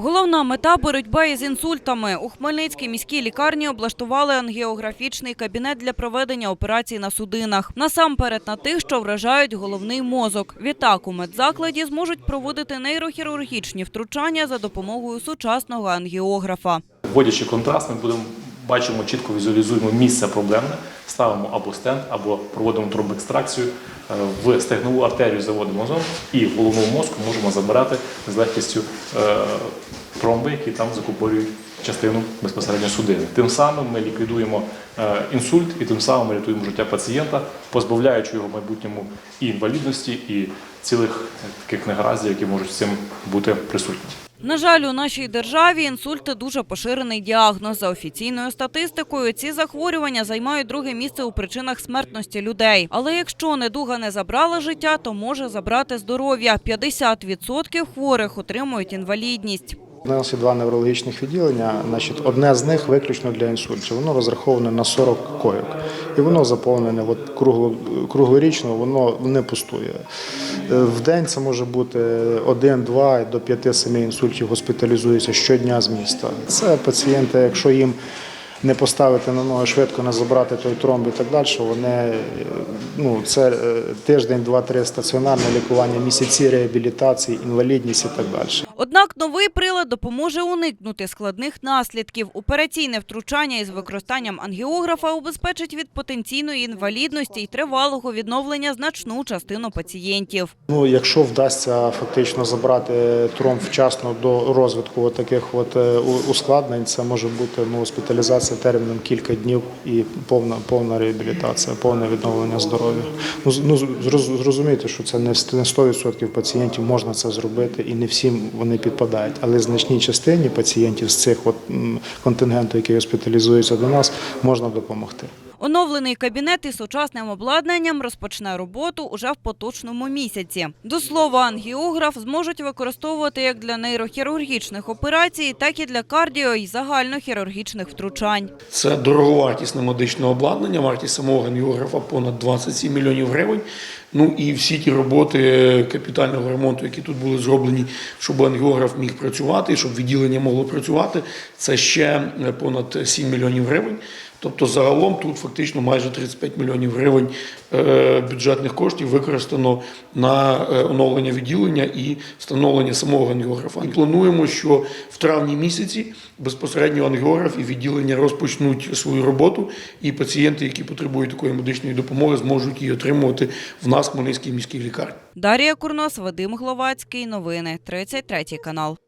Головна мета боротьба із інсультами. У Хмельницькій міській лікарні облаштували ангіографічний кабінет для проведення операцій на судинах. Насамперед на тих, що вражають головний мозок. Відтак у медзакладі зможуть проводити нейрохірургічні втручання за допомогою сучасного ангіографа. Вводячи контраст, ми будемо бачимо, чітко візуалізуємо місце проблемне, ставимо або стенд, або проводимо тромбекстракцію е, в стегнову артерію, заводимо зон і в головному мозку можемо забирати з легкістю е, тромби, які там закупорюють частину безпосередньо судини. Тим самим ми ліквідуємо е, інсульт і тим самим ми рятуємо життя пацієнта, позбавляючи його в майбутньому і інвалідності, і цілих е, таких негараздів, які можуть цим бути присутні. На жаль, у нашій державі інсульти дуже поширений діагноз. За офіційною статистикою, ці захворювання займають друге місце у причинах смертності людей. Але якщо недуга не забрала життя, то може забрати здоров'я. 50% хворих отримують інвалідність. У нас є два неврологічних відділення. Значить, одне з них виключно для інсультів. Воно розраховане на 40 койок. І воно заповнене от кругло, круглорічно, воно не пустує. Е, В день це може бути 1-2 до 5-7 інсультів госпіталізуються щодня з міста. Це пацієнти, якщо їм не поставити на ноги швидко, не забрати той тромб і так далі, вони ну, це е, тиждень, два-три стаціонарне лікування, місяці реабілітації, інвалідність і так далі. Однак новий прилад допоможе уникнути складних наслідків. Операційне втручання із використанням ангіографа убезпечить від потенційної інвалідності і тривалого відновлення значну частину пацієнтів. Ну, якщо вдасться фактично забрати тромб вчасно до розвитку от таких от е, ускладнень, це може бути ну, госпіталізація терміном кілька днів і повна повна реабілітація, повне відновлення здоров'я. Ну, ну зроз- зрозумійте, що це не в- не 100% пацієнтів можна це зробити, і не всім вони підпадають. Але значній частині пацієнтів з цих от м, контингенту, які госпіталізуються до нас, можна допомогти. Оновлений кабінет із сучасним обладнанням розпочне роботу уже в поточному місяці. До слова, ангіограф зможуть використовувати як для нейрохірургічних операцій, так і для кардіо і загальнохірургічних втручань. Це дороговартісне медичне обладнання, вартість самого ангіографа понад 27 мільйонів гривень. Ну і всі ті роботи капітального ремонту, які тут були зроблені, щоб ангіограф міг працювати, щоб відділення могло працювати, це ще понад 7 мільйонів гривень. Тобто загалом тут фактично майже 35 мільйонів гривень е, бюджетних коштів використано на е, оновлення відділення і встановлення самого ангіографа. І плануємо, що в травні місяці безпосередньо ангіограф і відділення розпочнуть свою роботу, і пацієнти, які потребують такої медичної допомоги, зможуть її отримувати в нас в Хмельницькій міській лікарні. Дарія Курнос, Вадим Гловацький. Новини 33 канал.